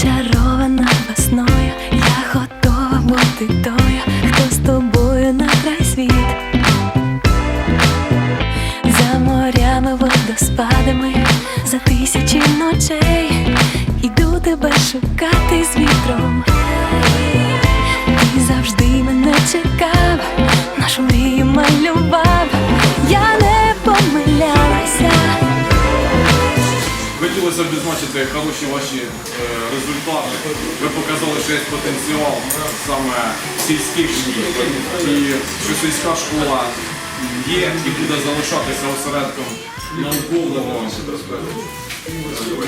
Зачарована весною, я готова бути тою, хто з тобою на край світ. За морями, водоспадами, за тисячі ночей Б відзначити хороші ваші е, результати. Ви показали, що є потенціал саме сільських шкіл. І що сільська школа є і буде залишатися осередком наукового,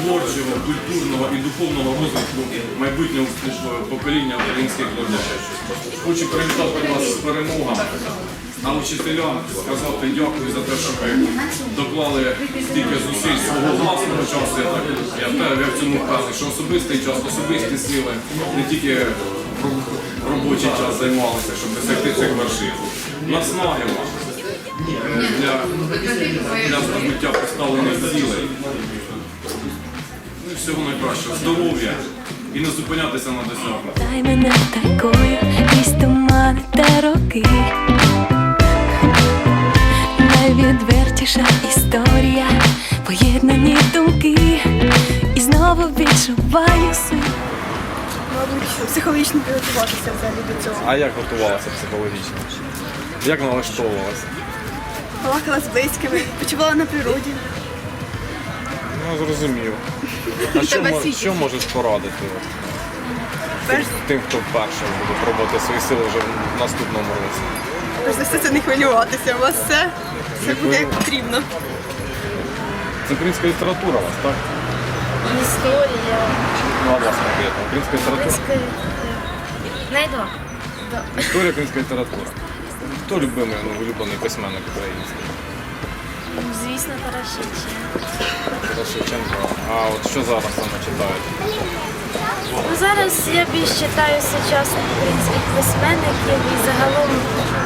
творчого, культурного і духовного розвитку майбутнього успішного покоління українських людей. Хочу привітати вас з перемогами. А учителям сказати дякую за те, що ви доклали стільки зусиль свого власного часу. Я я в цьому впевнений, що особистий час, особисті сили не тільки робочий час займалися, щоб досягти цих вершин. Наснаги для, для здобуття поставлених цілей. Ну, і всього найкращого, здоров'я і не зупинятися на досягненні. Історія, поєднані думки, і знову відчуваю силу. Мабуть, психологічно підготуватися взагалі до цього. А як готувалася психологічно? Як налаштовувалася? Балакала з близькими, почувала на природі. Ну, зрозумів. А що, мо- що можеш порадити от, Перш, тим, хто вперше буде пробувати свої сили вже в наступному році? перш за все це не хвилюватися. У вас все, все буде як потрібно. Це українська література у вас, так? Історія. Ну, а вас конкретно. Українська література. Найду. Історія українська література. Хто любимий, ну, улюблений письменник український? Звісно, Тарашевич. Тарас Шевченко. А от що зараз саме читаєте? Ну, зараз я більш читаю сучасних українських письменників і загалом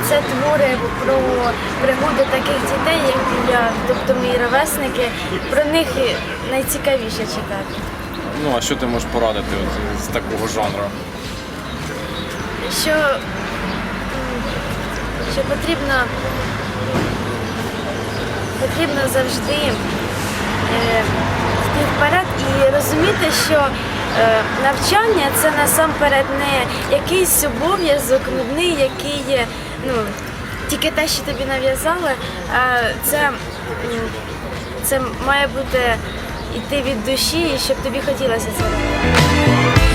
це твори про пригоди таких дітей, як я, тобто мої ровесники. Про них найцікавіше читати. Ну, а що ти можеш порадити от, з такого жанру? Що, що потрібно, потрібно завжди е, йти вперед і розуміти, що навчання це насамперед не якийсь обов'язок нудний, який є, ну, тільки те, що тобі нав'язали, це, це має бути йти від душі, щоб тобі хотілося це робити.